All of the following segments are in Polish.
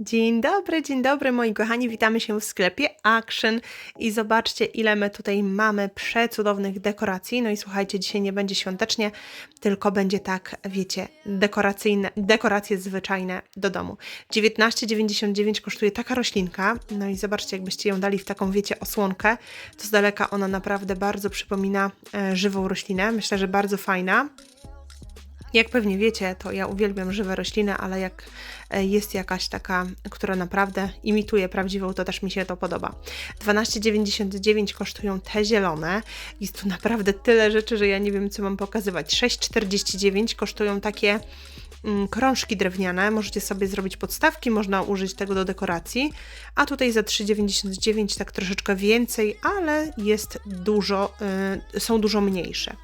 Dzień dobry, dzień dobry moi kochani, witamy się w sklepie Action i zobaczcie ile my tutaj mamy przecudownych dekoracji. No i słuchajcie, dzisiaj nie będzie świątecznie, tylko będzie tak, wiecie, dekoracyjne, dekoracje zwyczajne do domu. 19,99 kosztuje taka roślinka, no i zobaczcie jakbyście ją dali w taką, wiecie, osłonkę, to z daleka ona naprawdę bardzo przypomina e, żywą roślinę, myślę, że bardzo fajna. Jak pewnie wiecie, to ja uwielbiam żywe rośliny, ale jak e, jest jakaś taka, która naprawdę imituje prawdziwą, to też mi się to podoba. 12,99 kosztują te zielone. Jest tu naprawdę tyle rzeczy, że ja nie wiem, co mam pokazywać. 6,49 kosztują takie krążki drewniane. Możecie sobie zrobić podstawki, można użyć tego do dekoracji. A tutaj za 3,99 tak troszeczkę więcej, ale jest dużo, y, są dużo mniejsze.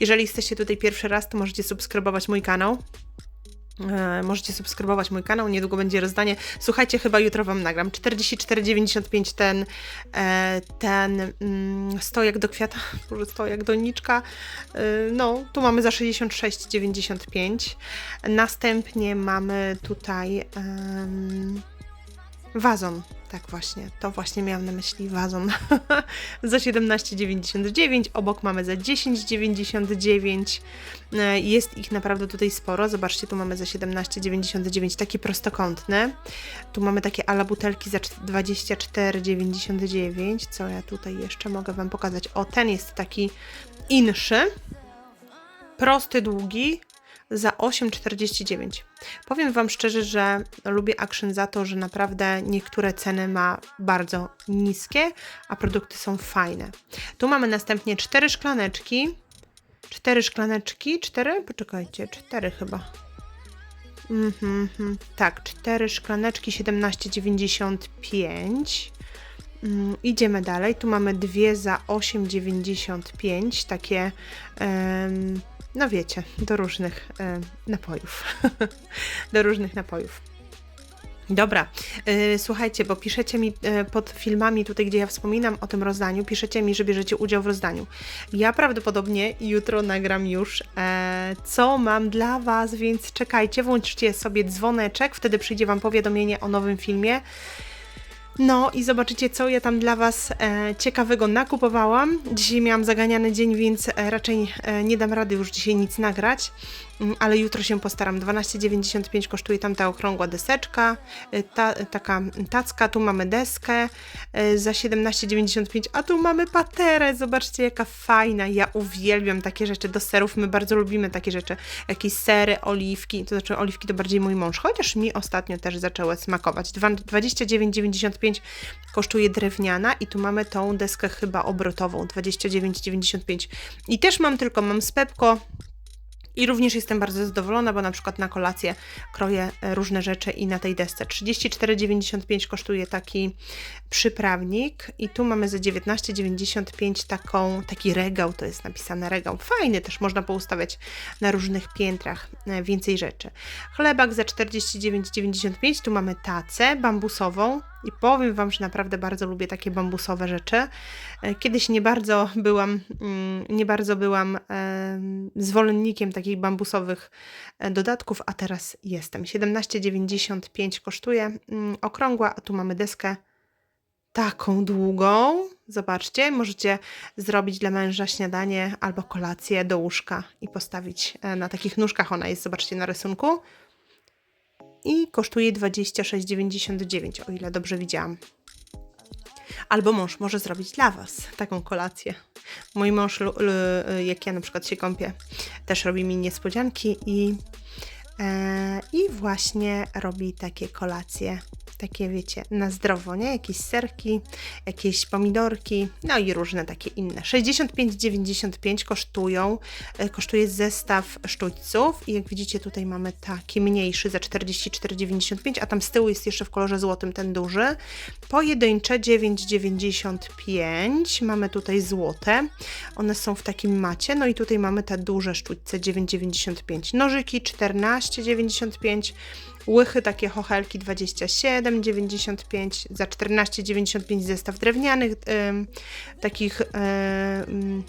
Jeżeli jesteście tutaj pierwszy raz, to możecie subskrybować mój kanał. E, Możecie subskrybować mój kanał, niedługo będzie rozdanie. Słuchajcie, chyba jutro Wam nagram. 44,95 ten, e, ten mm, stojak do kwiata, może stojak doniczka. E, No, tu mamy za 66,95. Następnie mamy tutaj em, wazon. Tak właśnie, to właśnie miałam na myśli wazon. za 17,99, obok mamy za 10,99. E, Jest ich naprawdę tutaj sporo. Zobaczcie, tu mamy za 17,99 taki prostokątny. Tu mamy takie ala butelki za 24,99. Co ja tutaj jeszcze mogę Wam pokazać? O, ten jest taki inszy. Prosty, długi za 8,49. Powiem Wam szczerze, że lubię Action za to, że naprawdę niektóre ceny ma bardzo niskie, a produkty są fajne. Tu mamy następnie cztery szklaneczki. Cztery szklaneczki, cztery? Poczekajcie, cztery chyba. Mhm, mhm. tak, cztery szklaneczki 17,95. Mm, idziemy dalej. Tu mamy dwie za 8,95. Takie, em, no wiecie, do różnych em, napojów. do różnych napojów. Dobra, yy, słuchajcie, bo piszecie mi yy, pod filmami tutaj, gdzie ja wspominam o tym rozdaniu, piszecie mi, że bierzecie udział w rozdaniu. Ja prawdopodobnie jutro nagram już, e, co mam dla Was, więc czekajcie, włączcie sobie dzwoneczek, wtedy przyjdzie Wam powiadomienie o nowym filmie. No i zobaczycie, co ja tam dla Was e, ciekawego nakupowałam. Dzisiaj miałam zaganiany dzień, więc e, raczej e, nie dam rady już dzisiaj nic nagrać, ale jutro się postaram. 12,95 kosztuje tam ta okrągła deseczka, e, ta, taka tacka, tu mamy deskę e, za 17,95, a tu mamy paterę. Zobaczcie, jaka fajna. Ja uwielbiam takie rzeczy. Do serów my bardzo lubimy takie rzeczy. Jakieś sery, oliwki, to znaczy oliwki to bardziej mój mąż, chociaż mi ostatnio też zaczęły smakować. Dwa- 29,95 kosztuje drewniana i tu mamy tą deskę chyba obrotową 29,95 i też mam tylko, mam z Pepko i również jestem bardzo zadowolona, bo na przykład na kolację kroję e, różne rzeczy i na tej desce. 34,95 kosztuje taki przyprawnik i tu mamy za 19,95 taką, taki regał, to jest napisane regał, fajny też, można poustawiać na różnych piętrach e, więcej rzeczy. Chlebak za 49,95, tu mamy tacę bambusową i powiem Wam, że naprawdę bardzo lubię takie bambusowe rzeczy. E, Kiedyś nie bardzo byłam, mm, nie bardzo byłam em, zwolennikiem takich bambusowych e, dodatków, a teraz jestem. 17,95 kosztuje mm, okrągła, a tu mamy deskę taką długą. Zobaczcie, możecie zrobić dla męża śniadanie albo kolację do łóżka i postawić e, na takich nóżkach. Ona jest, zobaczcie na rysunku. I kosztuje 26,99, o ile dobrze widziałam. Albo mąż może zrobić dla Was taką kolację. Mój mąż, jak ja na przykład się kąpię, też robi mi niespodzianki i, i właśnie robi takie kolacje, takie wiecie, na zdrowo, nie? Jakieś serki, jakieś pomidorki, no i różne takie inne. 65,95 kosztują, e, kosztuje zestaw sztućców i jak widzicie tutaj mamy taki mniejszy za 44,95, a tam z tyłu jest jeszcze w kolorze złotym ten duży. Pojedyncze 9,95, mamy tutaj złote, one są w takim macie, no i tutaj mamy te duże sztućce 9,95, nożyki 14,95, łychy takie chochelki 27,95, za 14,95 zestaw drewnianych ym, takich ym,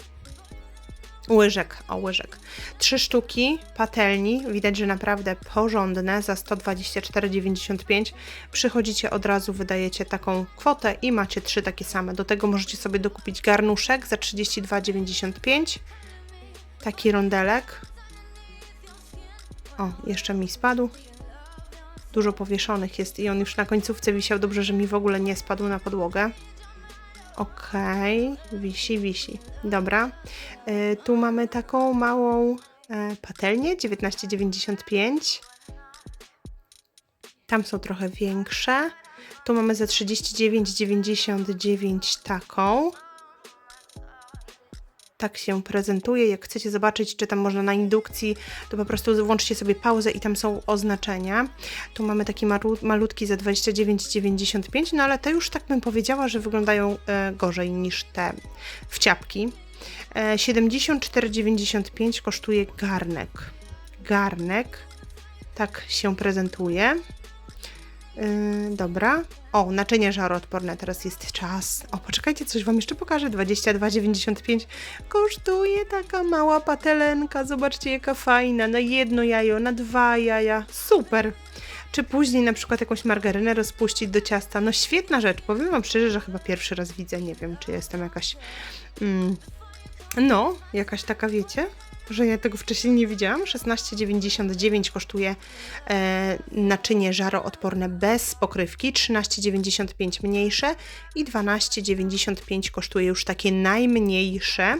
Łyżek, o łyżek. Trzy sztuki patelni, widać, że naprawdę porządne, za 124,95. Przychodzicie od razu, wydajecie taką kwotę i macie trzy takie same. Do tego możecie sobie dokupić garnuszek za 32,95. Taki rondelek. O, jeszcze mi spadł. Dużo powieszonych jest i on już na końcówce wisiał. Dobrze, że mi w ogóle nie spadł na podłogę. Okej, wisi, wisi. Dobra. Y, tu mamy taką małą e, patelnię, 19,95. Tam są trochę większe. Tu mamy za 39,99 taką. Tak się prezentuje. Jak chcecie zobaczyć, czy tam można na indukcji, to po prostu włączcie sobie pauzę i tam są oznaczenia. Tu mamy taki malu malutki za 29,95, no ale te już tak bym powiedziała, że wyglądają e, gorzej niż te wciapki. E, 74,95 kosztuje garnek. Garnek tak się prezentuje. Yy, dobra. O, naczynie żaroodporne, teraz jest czas. O, poczekajcie, coś Wam jeszcze pokażę. 22,95 kosztuje taka mała patelenka. Zobaczcie, jaka fajna. Na jedno jajo, na dwa jaja. Super. Czy później na przykład jakąś margarynę rozpuścić do ciasta. No świetna rzecz. Powiem Wam szczerze, że chyba pierwszy raz widzę. Nie wiem, czy jestem jakaś... Mm, no, jakaś taka, wiecie, że ja tego wcześniej nie widziałam. 16,99 kosztuje e, naczynie żaroodporne bez pokrywki, 13,95 mniejsze i 12,95 kosztuje już takie najmniejsze.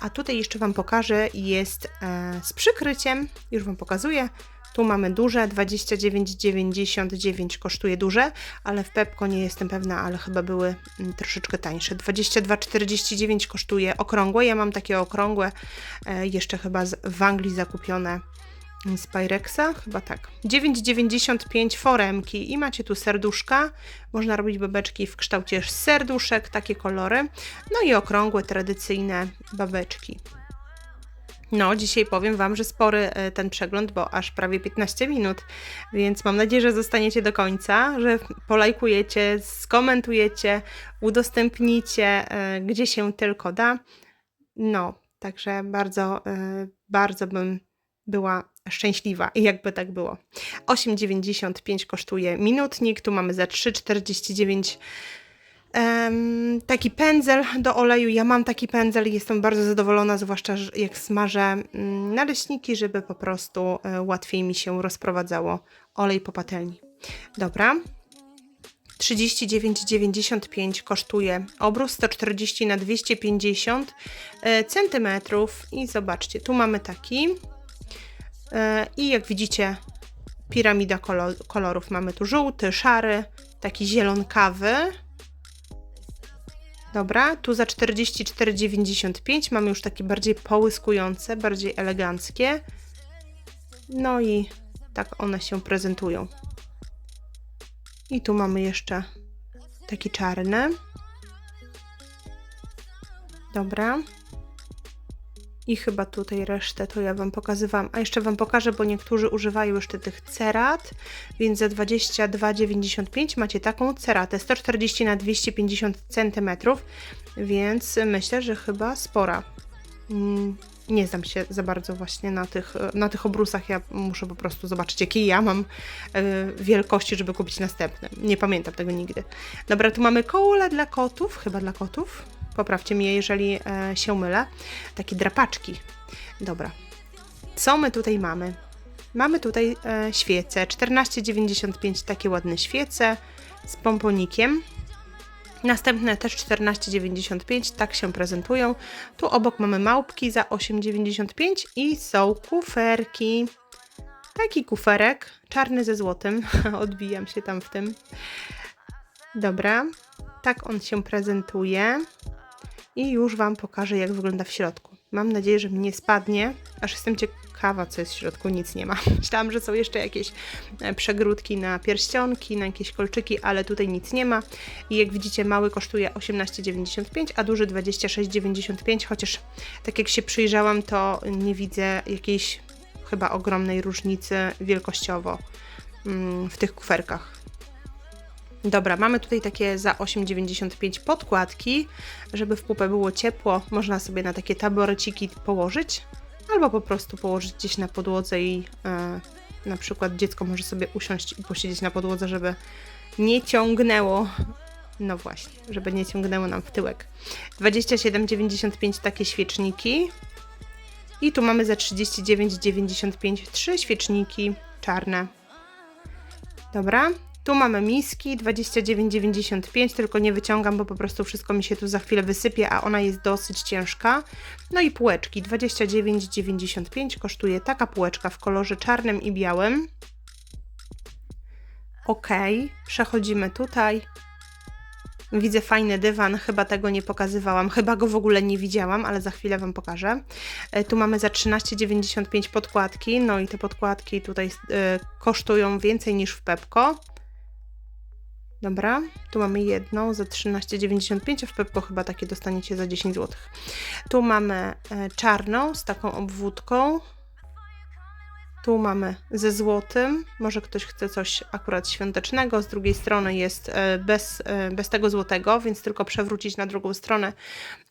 A tutaj jeszcze Wam pokażę, jest e, z przykryciem, już Wam pokazuję. Tu mamy duże, 29,99 kosztuje duże, ale w Pepko nie jestem pewna, ale chyba były mm, troszeczkę tańsze. 22,49 kosztuje okrągłe. Ja mam takie okrągłe, e, jeszcze chyba w Anglii zakupione mm, z Pyrexa, chyba tak. 9,95 foremki i macie tu serduszka. Można robić babeczki w kształcie serduszek, takie kolory. No i okrągłe, tradycyjne babeczki. No, dzisiaj powiem Wam, że spory e, ten przegląd, bo aż prawie 15 minut, więc mam nadzieję, że zostaniecie do końca, że polajkujecie, skomentujecie, udostępnicie, e, gdzie się tylko da. No, także bardzo, e, bardzo bym była szczęśliwa, jakby tak było. 8,95 kosztuje minutnik, tu mamy za 3,49 Um, taki pędzel do oleju. Ja mam taki pędzel i jestem bardzo zadowolona, zwłaszcza jak smażę um, naleśniki, żeby po prostu um, łatwiej mi się rozprowadzało olej po patelni. Dobra. 39,95 kosztuje obrus 140 na 250 e, centymetrów i zobaczcie, tu mamy taki e, i jak widzicie piramida kolor, kolorów mamy tu żółty, szary, taki zielonkawy Dobra, tu za 44,95 mamy już takie bardziej połyskujące, bardziej eleganckie. No i tak one się prezentują. I tu mamy jeszcze taki czarny. Dobra. I chyba tutaj resztę to ja Wam pokazywałam. A jeszcze Wam pokażę, bo niektórzy używają jeszcze tych cerat, więc za 22,95 macie taką ceratę 140 na 250 cm, więc myślę, że chyba spora. Mm, nie znam się za bardzo właśnie na tych, na tych obrusach. Ja muszę po prostu zobaczyć, jakie ja mam e, wielkości, żeby kupić następne. Nie pamiętam tego nigdy. Dobra, tu mamy kołule dla kotów, chyba dla kotów. Poprawcie mnie, jeżeli e, się mylę. Takie drapaczki. Dobra. Co my tutaj mamy? Mamy tutaj e, świece. 14,95 takie ładne świece z pomponikiem. Następne też 14,95, tak się prezentują. Tu obok mamy małpki za 8,95 i są kuferki. Taki kuferek, czarny ze złotym, odbijam się tam w tym. Dobra, tak on się prezentuje i już Wam pokażę, jak wygląda w środku. Mam nadzieję, że mi nie spadnie, aż jestem ciekawa, co jest w środku. Nic nie ma. Myślałam, że są jeszcze jakieś e, przegródki na pierścionki, na jakieś kolczyki, ale tutaj nic nie ma. I jak widzicie, mały kosztuje 18,95, a duży 26,95, chociaż tak jak się przyjrzałam, to nie widzę jakiejś chyba ogromnej różnicy wielkościowo mm, w tych kuferkach. Dobra, mamy tutaj takie za 8,95 podkładki, żeby w pupę było ciepło. Można sobie na takie taboreciki położyć, albo po prostu położyć gdzieś na podłodze i e, na przykład dziecko może sobie usiąść i posiedzieć na podłodze, żeby nie ciągnęło. No właśnie, żeby nie ciągnęło nam w tyłek. 27,95 takie świeczniki. I tu mamy za 39,95 trzy świeczniki czarne. Dobra, tu mamy miski 29,95, tylko nie wyciągam, bo po prostu wszystko mi się tu za chwilę wysypie, a ona jest dosyć ciężka. No i półeczki 29,95 kosztuje taka półeczka w kolorze czarnym i białym. Ok, przechodzimy tutaj. Widzę fajny dywan, chyba tego nie pokazywałam, chyba go w ogóle nie widziałam, ale za chwilę Wam pokażę. E, Tu mamy za 13,95 podkładki, no i te podkładki tutaj e, kosztują więcej niż w Pepko. Dobra, tu mamy jedną za 13,95, a w Pepko chyba takie dostaniecie za 10 zł. Tu mamy e, czarną z taką obwódką. Tu mamy ze złotym. Może ktoś chce coś akurat świątecznego. Z drugiej strony jest e, bez, e, bez tego złotego, więc tylko przewrócić na drugą stronę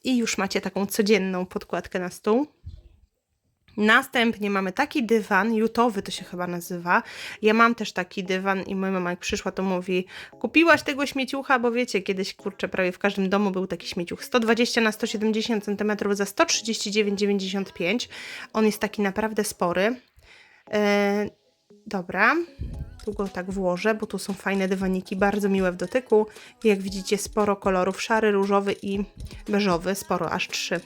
i już macie taką codzienną podkładkę na stół. Następnie mamy taki dywan, jutowy to się chyba nazywa. Ja mam też taki dywan i moja mama jak przyszła to mówi kupiłaś tego śmieciucha, bo wiecie, kiedyś kurczę prawie w każdym domu był taki śmieciuch. 120 na 170 cm za 139,95. On jest taki naprawdę spory. E, dobra, go tak włożę, bo tu są fajne dywaniki, bardzo miłe w dotyku. Jak widzicie, sporo kolorów, szary, różowy i beżowy, sporo, aż trzy.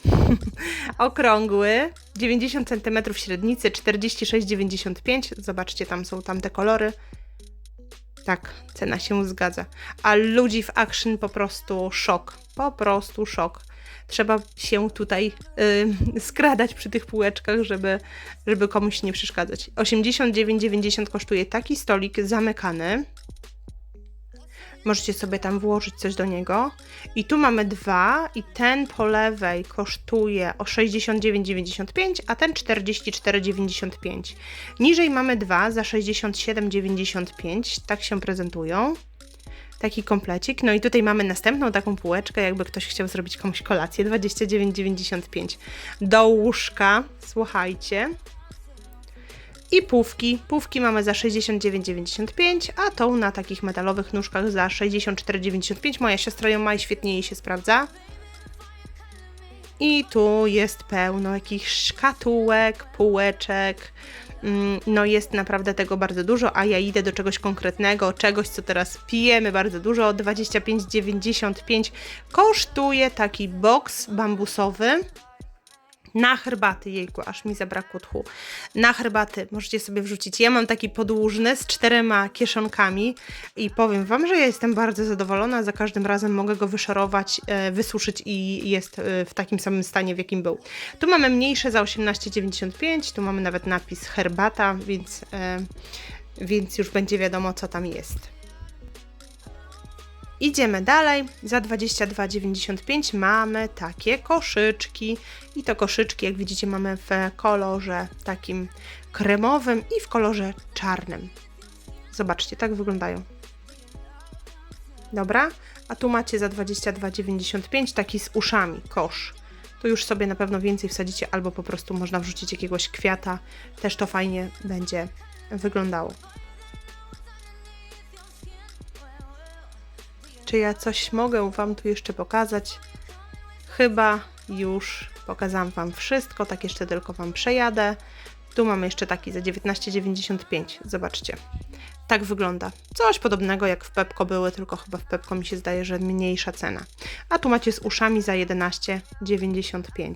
Okrągły, 90 cm średnicy, 46,95. Zobaczcie, tam są tamte kolory. Tak, cena się zgadza. A ludzi w action po prostu szok. Po prostu szok. Trzeba się tutaj y, skradać przy tych półeczkach, żeby, żeby komuś nie przeszkadzać. 89,90 kosztuje taki stolik zamykany. Możecie sobie tam włożyć coś do niego. I tu mamy dwa, i ten po lewej kosztuje o 69,95, a ten 44,95. Niżej mamy dwa za 67,95. Tak się prezentują. Taki komplecik. No i tutaj mamy następną taką półeczkę, jakby ktoś chciał zrobić komuś kolację. 29,95. Do łóżka, słuchajcie. I pówki. Pówki mamy za 69,95, a tą na takich metalowych nóżkach za 64,95. Moja siostra ją ma i świetnie jej się sprawdza. I tu jest pełno jakichś szkatułek, półeczek. Mm, No jest naprawdę tego bardzo dużo, a ja idę do czegoś konkretnego, czegoś, co teraz pijemy bardzo dużo. 25,95 kosztuje taki boks bambusowy. Na herbaty, jejku, aż mi zabrakło tchu. Na herbaty możecie sobie wrzucić. Ja mam taki podłużny z czterema kieszonkami i powiem Wam, że ja jestem bardzo zadowolona. Za każdym razem mogę go wyszorować, e, wysuszyć i jest e, w takim samym stanie, w jakim był. Tu mamy mniejsze za 18,95, tu mamy nawet napis herbata, więc, e, więc już będzie wiadomo, co tam jest. Idziemy dalej. Za 22,95 mamy takie koszyczki. I to koszyczki, jak widzicie, mamy w kolorze takim kremowym i w kolorze czarnym. Zobaczcie, tak wyglądają. Dobra, a tu macie za 22,95 taki z uszami, kosz. Tu już sobie na pewno więcej wsadzicie, albo po prostu można wrzucić jakiegoś kwiata. Też to fajnie będzie wyglądało. Czy ja coś mogę Wam tu jeszcze pokazać? Chyba już pokazałam Wam wszystko, tak jeszcze tylko Wam przejadę. Tu mamy jeszcze taki za 19,95. Zobaczcie. Tak wygląda. Coś podobnego jak w Pepko były, tylko chyba w Pepko mi się zdaje, że mniejsza cena. A tu macie z uszami za 11,95.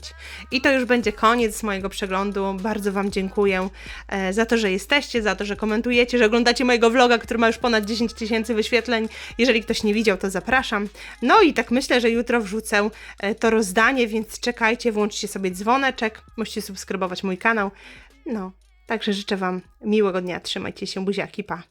I to już będzie koniec mojego przeglądu. Bardzo Wam dziękuję e, za to, że jesteście, za to, że komentujecie, że oglądacie mojego vloga, który ma już ponad 10 tysięcy wyświetleń. Jeżeli ktoś nie widział, to zapraszam. No i tak myślę, że jutro wrzucę e, to rozdanie, więc czekajcie, włączcie sobie dzwoneczek, musicie subskrybować mój kanał. No, także życzę Wam miłego dnia, trzymajcie się, buziaki, pa!